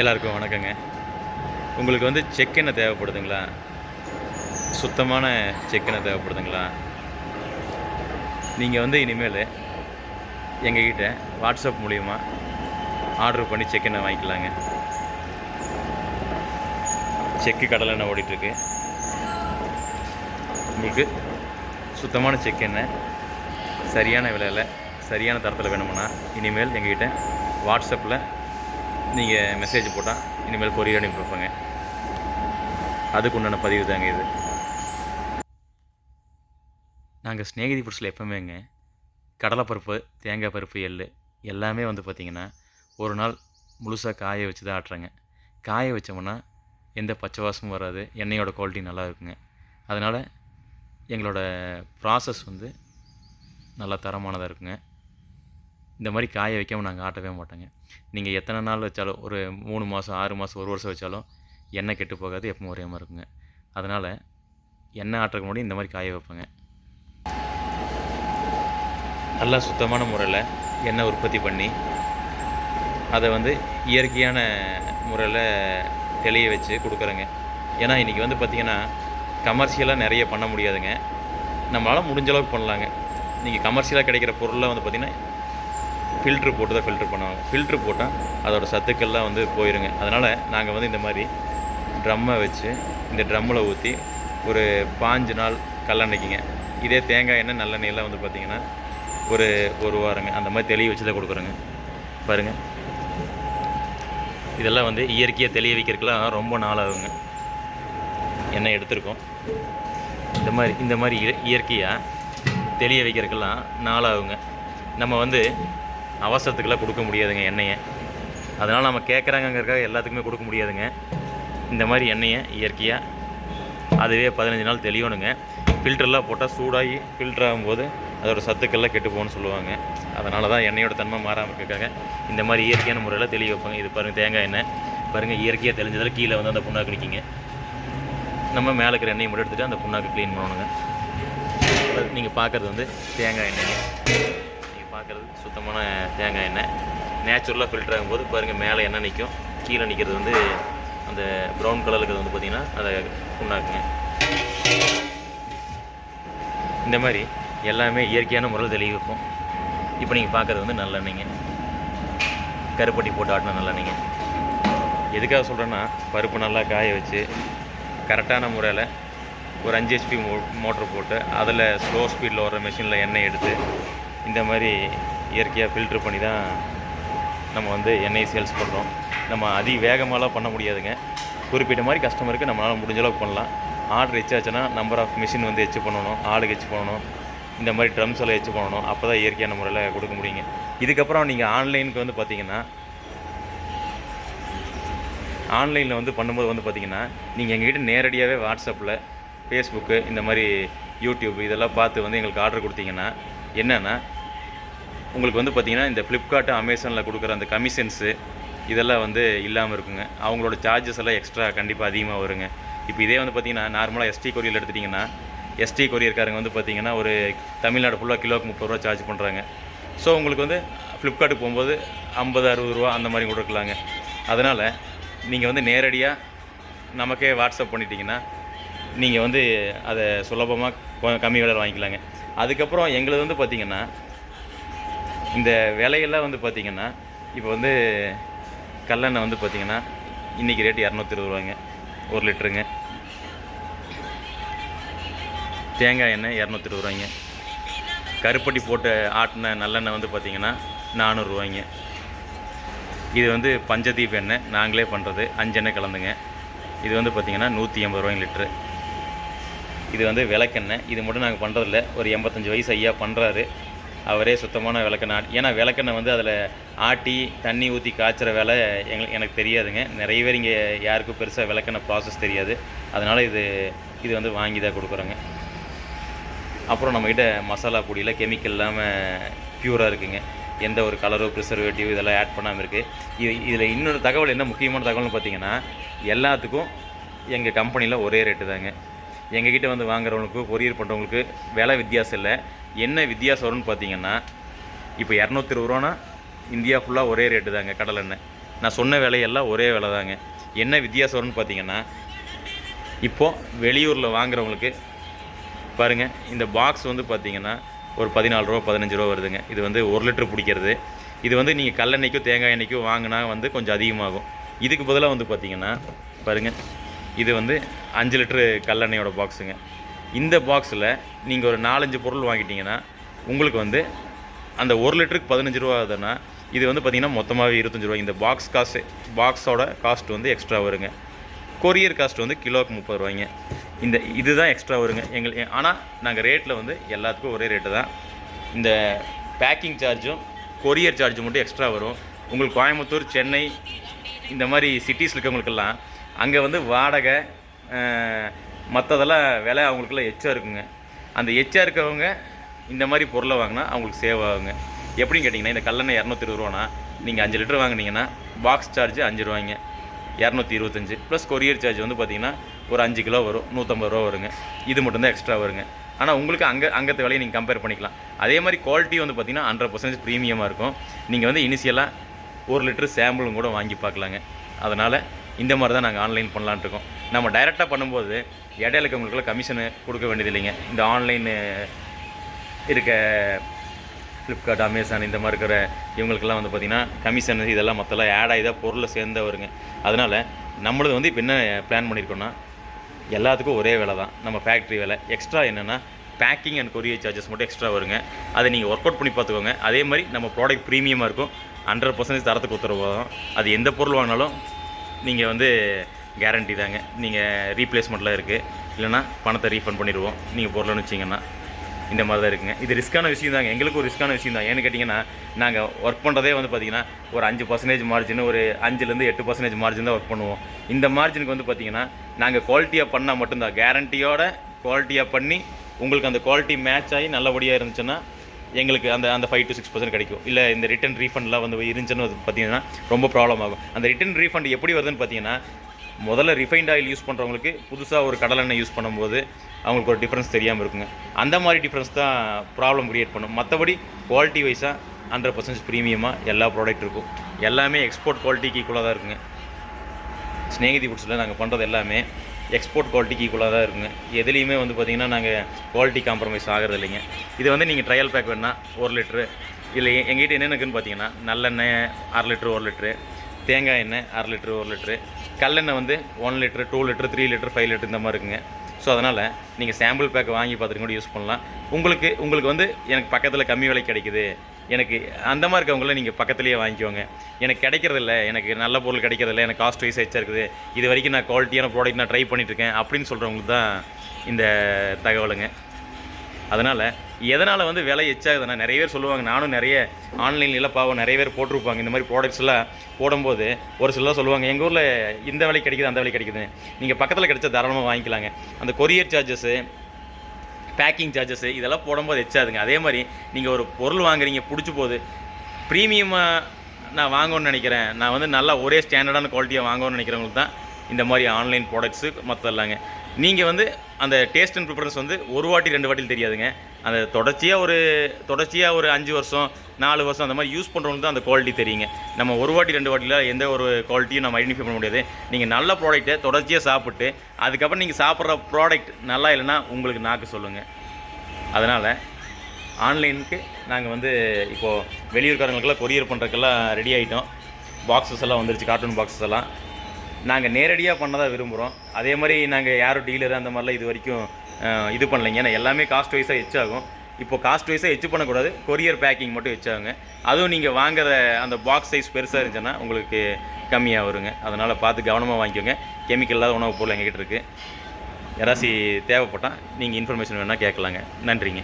எல்லாருக்கும் வணக்கங்க. உங்களுக்கு வந்து செக் எண்ணெய் தேவைப்படுதுங்களா? சுத்தமான செக் எண்ணெய் தேவைப்படுதுங்களா? நீங்கள் வந்து இனிமேல் எங்ககிட்ட வாட்ஸ்அப் மூலிமா ஆர்டர் பண்ணி செக் எண்ணெய் வாங்கிக்கலாங்க. செக்கு கடலெண்ணெய் ஓடிட்டுருக்கு. உங்களுக்கு சுத்தமான செக் எண்ணெய் சரியான விலையில் சரியான தரத்தில் வேணுமுன்னா இனிமேல் எங்ககிட்ட வாட்ஸ்அப்பில் நீங்கள் மெசேஜ் போட்டால் இனிமேல் கொரியர் அனுப்பி வைப்பேங்க அதுக்கு உண்டான பதிவு தாங்க இது. நாங்கள் ஸ்நேகிதி புருஷில் எப்போவுமேங்க கடலைப்பருப்பு தேங்காய் பருப்பு எள் எல்லாமே வந்து பார்த்திங்கன்னா ஒரு நாள் முழுசாக காய வச்சு தான் ஆட்டுறேங்க. காய வச்சோம்னா எந்த பச்சை வாசமும் வராது எண்ணெயோட குவாலிட்டி நல்லா இருக்குங்க. அதனால் எங்களோட ப்ராசஸ் வந்து நல்லா தரமானதாக இருக்குங்க. இந்த மாதிரி காய வைக்காமல் நாங்கள் ஆட்டவே மாட்டோங்க. நீங்கள் எத்தனை நாள் வச்சாலும் ஒரு மூணு மாதம் ஆறு மாதம் ஒரு வருஷம் வச்சாலும் எண்ணெய் கெட்டு போகாது எப்பவும் ஒரே மாதிரி இருக்குங்க. அதனால் எண்ணெய் ஆட்டுறதுக்கு முன்னாடி இந்த மாதிரி காய வைப்பேங்க. நல்லா சுத்தமான முறையில் எண்ணெய் உற்பத்தி பண்ணி அதை வந்து இயற்கையான முறையில் தெளிய வச்சு கொடுக்குறேங்க. ஏன்னா இன்றைக்கி வந்து பார்த்திங்கன்னா கமர்ஷியலாக நிறைய பண்ண முடியாதுங்க. நம்மளால் முடிஞ்ச அளவுக்கு பண்ணலாங்க. நீங்கள் கமர்ஷியலாக கிடைக்கிற பொருளை வந்து பார்த்திங்கன்னா ஃபில்ட்ரு போட்டு தான் ஃபில்ட்ரு பண்ணுவாங்க. ஃபில்ட்ரு போட்டால் அதோட சத்துக்கள்லாம் வந்து போயிருங்க. அதனால் நாங்கள் வந்து இந்த மாதிரி ட்ரம்மை வச்சு இந்த ட்ரம்மில் ஊற்றி ஒரு பாஞ்சு நாள் கல்லெண்ணெய்க்குங்க இதே தேங்காய் எண்ணெய் நல்லெண்ணெயெல்லாம் வந்து பார்த்திங்கன்னா ஒரு ஒரு வாரங்க. அந்த மாதிரி தெளிய வச்சு தான் கொடுக்குறோங்க. பாருங்கள் இதெல்லாம் வந்து இயற்கையாக தெளிய வைக்கிறதுக்கெலாம் ரொம்ப நாள் ஆகுங்க எண்ணெய் எடுத்திருக்கோம். இந்த மாதிரி இந்த மாதிரி இயற்கையாக தெளிய வைக்கிறதுக்கெல்லாம் நாளாகுங்க. நம்ம வந்து அவசரத்துக்கெல்லாம் கொடுக்க முடியாதுங்க எண்ணெயை. அதனால் நம்ம கேட்குறாங்கங்கிறக்காக எல்லாத்துக்குமே கொடுக்க முடியாதுங்க. இந்த மாதிரி எண்ணெயை இயற்கையாக அதுவே பதினஞ்சு நாள் தெளியணுங்க. ஃபில்டர்லாம் போட்டால் சூடாகி ஃபில்டர் ஆகும்போது அதோடய சத்துக்கள்லாம் கெட்டு போகணும்னு சொல்லுவாங்க. அதனால தான் எண்ணெயோட தன்மை மாறாமல் இருக்கிறக்காக இந்த மாதிரி இயற்கையான முறையில் தெளிய வைப்பாங்க. இது பாருங்கள் தேங்காய் எண்ணெய். பாருங்கள் இயற்கையாக தெளிஞ்சதில் கீழே வந்து அந்த புண்ணாக்கு நிற்கிங்க நம்ம மேலே இருக்கிற எண்ணெயை மட்டும் எடுத்துகிட்டு அந்த புண்ணாக்கு க்ளீன் பண்ணணுங்க. நீங்கள் பார்க்குறது வந்து தேங்காய் எண்ணெய் பார்க்குறது. சுத்தமான தேங்காய் எண்ணெய். நேச்சுரலாக ஃபில்டர் ஆகும்போது பாருங்கள் மேலே எண்ணெய் நிற்கும் கீழே நிற்கிறது வந்து அந்த ப்ரௌன் கலர் இருக்கிறது வந்து பார்த்திங்கன்னா அதை புண்ணாக்குங்க இந்த மாதிரி எல்லாமே இயற்கையான முறையில் தெளிவிப்போம் இப்போ நீங்கள் பார்க்குறது வந்து நல்லெண்ணெய்ங்க கருப்பட்டி போட்டு ஆட்டின நல்லெண்ணெய்ங்க எதுக்காக சொல்கிறேன்னா பருப்பு நல்லா காய வச்சு கரெக்டான முறையில் ஒரு அஞ்சு ஹெச்பி மோ மோட்ரு போட்டு அதில் ஸ்லோ ஸ்பீடில் வர மிஷினில் எண்ணெய் எடுத்து இந்த மாதிரி இயற்கையாக ஃபில்ட்ரு பண்ணி தான் நம்ம வந்து எண்ணெய் சேல்ஸ் பண்ணுறோம் நம்ம அதி வேகமாகலாம் பண்ண முடியாதுங்க. குறிப்பிட்ட மாதிரி கஸ்டமருக்கு நம்மளால் முடிஞ்ச அளவுக்கு பண்ணலாம். ஆர்டர் எச்சாச்சுன்னா நம்பர் ஆஃப் மிஷின் வந்து எச்சு பண்ணணும் ஆளுக்கு எச்சு பண்ணணும் இந்த மாதிரி ட்ரம்ஸ் எல்லாம் எச்சு பண்ணணும். அப்போ தான் இயற்கையான முறையில் கொடுக்க முடியுங்க. இதுக்கப்புறம் நீங்கள் ஆன்லைனுக்கு வந்து பார்த்தீங்கன்னா ஆன்லைனில் வந்து பண்ணும்போது வந்து பார்த்தீங்கன்னா நீங்கள் எங்ககிட்ட நேரடியாகவே வாட்ஸ்அப்பில் ஃபேஸ்புக்கு இந்த மாதிரி யூடியூப் இதெல்லாம் பார்த்து வந்து எங்களுக்கு ஆர்டர் கொடுத்தீங்கன்னா என்னென்னா உங்களுக்கு வந்து பார்த்தீங்கன்னா இந்த ஃப்ளிப்கார்ட்டு அமேசானில் கொடுக்குற அந்த கமிஷன்ஸு இதெல்லாம் வந்து இல்லாமல் இருக்குங்க. அவங்களோட சார்ஜஸ் எல்லாம் எக்ஸ்ட்ரா கண்டிப்பாக அதிகமாக வருங்க. இப்போ இதே வந்து பார்த்திங்கன்னா நார்மலாக எஸ்டி கொரியர் எடுத்துட்டிங்கன்னா எஸ்டி கொரியர்காரங்க வந்து பார்த்தீங்கன்னா ஒரு தமிழ்நாடு ஃபுல்லாக கிலோவுக்கு முப்பது ரூபா சார்ஜ் பண்ணுறாங்க ஸோ உங்களுக்கு வந்து ஃப்ளிப்கார்ட்டுக்கு போகும்போது ஐம்பது அறுபது ரூபா அந்த மாதிரி கூட இருக்கலாங்க. அதனால் நீங்கள் வந்து நேரடியாக நமக்கே வாட்ஸ்அப் பண்ணிட்டீங்கன்னா நீங்கள் வந்து அதை சுலபமாக கம்மி விலை வாங்கிக்கலாங்க. அதுக்கப்புறம் எங்களது வந்து பார்த்திங்கன்னா இந்த விலையெல்லாம் வந்து பார்த்திங்கன்னா இப்போ வந்து கல்லெண்ணெய் வந்து பார்த்திங்கன்னா இன்றைக்கி ரேட்டு இரநூத்தி இருபது ரூபாங்க ஒரு லிட்டருங்க. தேங்காய் எண்ணெய் இரநூத்தி இருபது ரூபாய்ங்க. கருப்பட்டி போட்டு ஆட்டின நல்லெண்ணெய் வந்து பார்த்திங்கன்னா நானூறுரூவாய்ங்க இது வந்து பஞ்சதீப் எண்ணெய். நாங்களே பண்ணுறது அஞ்சு எண்ணெய் கலந்துங்க. இது வந்து பார்த்திங்கன்னா நூற்றி எண்பது ரூபாய்ங்க லிட்ரு இது வந்து விளக்கெண்ணெய். இது மட்டும் நாங்கள் பண்ணுறதில்ல ஒரு எண்பத்தஞ்சு வயசு ஐயா பண்ணுறாரு அவரே சுத்தமான விளக்கெண்ணெய் ஆட்டி ஏன்னா விளக்கெண்ணெய் வந்து அதில் ஆட்டி தண்ணி ஊற்றி காய்ச்சுற வேலை எங்களுக்கு எனக்கு தெரியாதுங்க. நிறைய பேர் இங்கே யாருக்கும் பெருசாக விளக்கெண்ணெய் ப்ராசஸ் தெரியாது. அதனால் இது இது வந்து வாங்கி தான் கொடுக்குறோங்க. அப்புறம் நம்மக்கிட்ட மசாலா பொடியில் கெமிக்கல் இல்லாமல் ப்யூராக இருக்குங்க. எந்த ஒரு கலரோ ப்ரிசர்வேட்டிவ் இதெல்லாம் ஆட் பண்ணாமல் இருக்குது இது இதில் இன்னொரு தகவல் என்ன முக்கியமான தகவல்னு பார்த்தீங்கன்னா எல்லாத்துக்கும் எங்கள் கம்பெனியில் ஒரே ரேட்டு தாங்க. எங்ககிட்ட வந்து வாங்குறவங்களுக்கு கொரியர் பண்ணுறவங்களுக்கு விலை வித்தியாசம் இல்லை. என்ன வித்தியாசம் வரும்னு பார்த்தீங்கன்னா இப்போ இரநூத்தி இருபது ரூபான்னா இந்தியா ஃபுல்லாக ஒரே ரேட்டு தாங்க கடலெண்ணெய் நான் சொன்ன விலையெல்லாம் ஒரே விலை தாங்க. என்ன வித்தியாசம் வரும்னு பார்த்தீங்கன்னா இப்போது வெளியூரில் வாங்குறவங்களுக்கு பாருங்கள் இந்த பாக்ஸ் வந்து பார்த்தீங்கன்னா ஒரு பதினாலு ரூபா பதினஞ்சு ரூபா வருதுங்க. இது வந்து ஒரு லிட்டர் பிடிக்கிறது. இது வந்து நீங்கள் கல்லெண்ணெய்க்கோ தேங்காய் எண்ணெய்க்கோ வாங்கினா வந்து கொஞ்சம் அதிகமாகும். இதுக்கு பதிலாக வந்து பார்த்திங்கன்னா பாருங்கள் இது வந்து அஞ்சு லிட்டரு கல்லெண்ணையோட பாக்ஸுங்க இந்த பாக்ஸில் நீங்கள் ஒரு நாலஞ்சு பொருள் வாங்கிட்டீங்கன்னா உங்களுக்கு வந்து அந்த ஒரு லிட்டருக்கு பதினஞ்சு ரூபா ஆகுதுன்னா இது வந்து பார்த்திங்கன்னா மொத்தமாகவே இருபத்தஞ்சி ரூபா இந்த பாக்ஸ் காசு பாக்ஸோட காஸ்ட் வந்து எக்ஸ்ட்ரா வருங்க. கொரியர் காஸ்ட் வந்து கிலோவுக்கு முப்பது ரூபாய்ங்க. இந்த இதுதான் எக்ஸ்ட்ரா வருங்க. எங்களுக்கு ஆனால் நாங்கள் ரேட்டில் வந்து எல்லாத்துக்கும் ஒரே ரேட்டு தான். இந்த பேக்கிங் சார்ஜும் கொரியர் சார்ஜும் மட்டும் எக்ஸ்ட்ரா வரும். உங்களுக்கு கோயம்புத்தூர் சென்னை இந்த மாதிரி சிட்டிஸில் இருக்கவங்களுக்கெல்லாம் அங்கே வந்து வாடகை மற்றதெல்லாம் விலை அவங்களுக்குலாம் எச்சா இருக்குங்க. அந்த எச்சா இருக்கவங்க இந்த மாதிரி பொருளை வாங்கினா அவங்களுக்கு சேவ் ஆகுங்க. எப்படின்னு கேட்டிங்கன்னா இந்த கல்லெண்ணெய் இரநூத்தி இருபது ரூபானா நீங்கள் அஞ்சு லிட்டர் வாங்குனீங்கன்னா பாக்ஸ் சார்ஜ் அஞ்சு ரூபாய்ங்க. இரநூத்தி இருபத்தஞ்சு ப்ளஸ் கொரியர் சார்ஜ் வந்து பார்த்தீங்கன்னா ஒரு அஞ்சு கிலோ வரும் நூற்றம்பது ரூபா வருங்க. இது மட்டும்தான் எக்ஸ்ட்ரா வருங்க. ஆனால் உங்களுக்கு அங்கே அங்கത്തെ விலையை நீங்கள் கம்பேர் பண்ணிக்கலாம். அதே மாதிரி குவாலிட்டி வந்து பார்த்தீங்கன்னா ஹண்ட்ரட் பர்சன்டேஜ் ப்ரீமியமாக இருக்கும். நீங்கள் வந்து இனிஷியலாக ஒரு லிட்டர் சாம்பிளும் கூட வாங்கி பார்க்கலாங்க. அதனால் இந்த மாதிரி தான் நாங்கள் ஆன்லைன் பண்ணலான்ட்டு இருக்கோம். நம்ம டைரெக்டாக பண்ணும்போது இடையில இருக்கவங்களுக்குலாம் கமிஷனு கொடுக்க வேண்டியதில்லைங்க இந்த ஆன்லைன் இருக்க ஃப்ளிப்கார்ட் அமேசான் இந்த மாதிரி இருக்கிற இவங்களுக்கெல்லாம் வந்து பார்த்திங்கன்னா கமிஷன் இதெல்லாம் மற்றெல்லாம் ஆட் ஆகி தான் பொருளை சேர்ந்த வருங்க அதனால் நம்மளது வந்து இப்போ என்ன பிளான் பண்ணியிருக்கோன்னா எல்லாத்துக்கும் ஒரே வேலை தான். நம்ம ஃபேக்ட்ரி வேலை. எக்ஸ்ட்ரா என்னென்னா பேக்கிங் அண்ட் கொரியர் சார்ஜஸ் மட்டும் எக்ஸ்ட்ரா வருங்க. அதை நீங்கள் ஒர்க் அவுட் பண்ணி பார்த்துக்கோங்க. அதே மாதிரி நம்ம ப்ராடக்ட் ப்ரீமியமாக இருக்கும். ஹண்ட்ரட் பர்சன்டேஜ் தரத்துக்கு உத்தரவாதம் அது எந்த பொருள் வாங்கினாலும் நீங்கள் வந்து கேரண்டி தாங்க. நீங்கள் ரீப்ளேஸ்மெண்ட்லாம் இருக்குது இல்லைன்னா பணத்தை ரீஃபண்ட் பண்ணிடுவோம். நீங்கள் பொருள்னு வச்சிங்கன்னா இந்த மாதிரி தான் இருக்குங்க. இது ரிஸ்க்கான விஷயம் தாங்க. எங்களுக்கு ஒரு ரிஸ்க்கான விஷயம் தான். ஏன்னு கேட்டிங்கன்னா நாங்கள் ஒர்க் பண்ணுறதே வந்து பார்த்திங்கன்னா ஒரு அஞ்சு பர்சன்டேஜ் மார்ஜின் ஒரு அஞ்சுலேருந்து எட்டு பர்சன்டேஜ் மார்ஜின் தான் ஒர்க் பண்ணுவோம். இந்த மார்ஜினுக்கு வந்து பார்த்திங்கன்னா நாங்கள் குவாலிட்டியாக பண்ணால் மட்டும்தான். கேரண்டியோட குவாலிட்டியாக பண்ணி உங்களுக்கு அந்த குவாலிட்டி மேட்ச் ஆகி நல்லபடியாக இருந்துச்சுன்னா எங்களுக்கு அந்த அந்த ஃபைவ் டு சிக்ஸ் பர்சன்ட் கிடைக்கும். இல்லை இந்த ரிட்டன் ரீஃபண்ட்லாம் வந்து இருந்துச்சுன்னு பார்த்தீங்கன்னா ரொம்ப ப்ராப்ளம் ஆகும். அந்த ரிட்டன் ரீஃபண்ட் எப்படி வருதுன்னு பார்த்தீங்கன்னா முதல்ல ரிஃபைண்ட் ஆயில் யூஸ் பண்ணுறவங்களுக்கு புதுசாக ஒரு கடலெண்ணெய் யூஸ் பண்ணும்போது அவங்களுக்கு ஒரு டிஃப்ரென்ஸ் தெரியாமல் இருக்குங்க. அந்த மாதிரி டிஃப்ரென்ஸ் தான் ப்ராப்ளம் க்ரியேட் பண்ணும். மற்றபடி குவாலிட்டி வைஸாக ஹண்ட்ரட் பர்சன்டேஜ் ப்ரீமியமாக எல்லா ப்ராடக்ட் இருக்கும். எல்லாமே எக்ஸ்போர்ட் குவாலிட்டிக்கு ஈக்குவலாக தான் இருக்குங்க. ஸ்நேகிதி ஃபுட்ஸில் நாங்கள் பண்ணுறது எல்லாமே எக்ஸ்போர்ட் குவாலிட்டிக்கு ஈக்குவலாக தான் இருக்குங்க. எதுலேயுமே வந்து பார்த்திங்கன்னா நாங்கள் குவாலிட்டி காம்ப்ரமைஸ் ஆகிறது இல்லைங்க. இது வந்து நீங்கள் ட்ரையல் பேக் வேணால் ஒரு லிட்ரு இல்லை எ- எங்ககிட்ட என்னென்ன இருக்குன்னு பார்த்தீங்கன்னா நல்லெண்ணெய் அரை லிட்ரு ஒரு லிட்ரு தேங்காய் எண்ணெய் அரை லிட்ரு ஒரு லிட்ரு கல்லெண்ணெய் வந்து one litre two litre three litre five litre இந்த மாதிரி இருக்குங்க. ஸோ அதனால் நீங்கள் சாம்பிள் பேக் வாங்கி பார்த்துட்டு கூட யூஸ் பண்ணலாம். உங்களுக்கு உங்களுக்கு வந்து எனக்கு பக்கத்தில் கம்மி விலை கிடைக்குது. எனக்கு அந்த மாதிரி இருக்கவங்கள நீங்கள் பக்கத்துலேயே வாங்கிக்கோங்க. எனக்கு கிடைக்கிறதில்ல எனக்கு நல்ல பொருள் கிடைக்கிறதில்ல எனக்கு காஸ்ட் வைஸ் எச்சா இருக்குது இது வரைக்கும் நான் குவாலிட்டியான ப்ராடக்ட் நான் ட்ரை பண்ணிட்டுருக்கேன் அப்படின்னு சொல்கிறவங்களுக்கு தான் இந்த தகவலுங்க. அதனால் எதனால் வந்து விலை எச்சாகுதுன்னா நிறைய பேர் சொல்லுவாங்க நானும் நிறைய ஆன்லைன்ல பாவம் நிறைய பேர் போட்டிருப்பாங்க இந்த மாதிரி ப்ராடக்ட்ஸ் எல்லாம் போடும்போது ஒரு சிலர் சொல்லுவாங்க எங்கள் ஊரில் இந்த விலை கிடைக்குது அந்த விலை கிடைக்குது. நீங்கள் பக்கத்தில் கிடைச்சா தாராளமாக வாங்கிக்கலாங்க. அந்த கொரியர் சார்ஜஸ்ஸு பேக்கிங் சார்ஜஸ்ஸு இதெல்லாம் போடும்போது எச்சாதுங்க. அதே மாதிரி நீங்கள் ஒரு பொருள் வாங்குறீங்க பிடிச்சி போகுது ப்ரீமியமாக நான் வாங்கணும்னு நினைக்கிறேன். நான் வந்து நல்லா ஒரே ஸ்டாண்டர்டான குவாலிட்டியாக வாங்கணும்னு நினைக்கிறவங்களுக்கு தான் இந்த மாதிரி ஆன்லைன் ப்ராடக்ட்ஸு மற்றெல்லாங்க நீங்கள் வந்து அந்த டேஸ்ட் அண்ட் ப்ரிஃபரன்ஸ் வந்து ஒரு வாட்டி ரெண்டு வாட்டியில் தெரியாதுங்க. அந்த தொடர்ச்சியாக ஒரு தொடர்ச்சியாக ஒரு அஞ்சு வருஷம் நாலு வருஷம் அந்த மாதிரி யூஸ் பண்ணுறவங்க தான் அந்த குவாலிட்டி தெரியுங்க. நம்ம ஒரு வாட்டி ரெண்டு வாட்டியில் எந்த ஒரு குவாலிட்டியும் நம்ம ஐடென்டிஃபை பண்ண முடியாது. நீங்கள் நல்ல ப்ராடக்ட்டை தொடர்ச்சியாக சாப்பிட்டு அதுக்கப்புறம் நீங்கள் சாப்பிட்ற ப்ராடக்ட் நல்லா இல்லைன்னா உங்களுக்கு நாக்கு சொல்லுங்கள் அதனால் ஆன்லைனுக்கு நாங்கள் வந்து இப்போது வெளியூர்காரங்களுக்கெல்லாம் கொரியர் பண்ணுறதுக்கெல்லாம் ரெடி ஆகிட்டோம் பாக்ஸஸ் எல்லாம் வந்துருச்சு கார்ட்டூன் பாக்ஸஸ் எல்லாம். நாங்கள் நேரடியாக பண்ண தான் விரும்புகிறோம் அதே மாதிரி நாங்கள் யாரும் டீலர் அந்த மாதிரிலாம் இது வரைக்கும் இது பண்ணலைங்க. ஏன்னா எல்லாமே காஸ்ட் வைஸாக எச்சாகும் இப்போ காஸ்ட் வைஸாக ஹெச் பண்ணக்கூடாது. கொரியர் பேக்கிங் மட்டும் எச்சாகுங்க அதுவும் நீங்கள் வாங்குற அந்த பாக்ஸ் சைஸ் பெருசாக இருந்துச்சுன்னா உங்களுக்கு கம்மியாக வருங்க. அதனால் பார்த்து கவனமாக வாங்கிக்கோங்க. கெமிக்கல் இல்லாத உணவுப் பொருள் எங்ககிட்ட இருக்குது யாராச்சும் தேவைப்பட்டால் நீங்கள் இன்ஃபர்மேஷன் வேணால் கேட்கலாங்க. நன்றிங்க.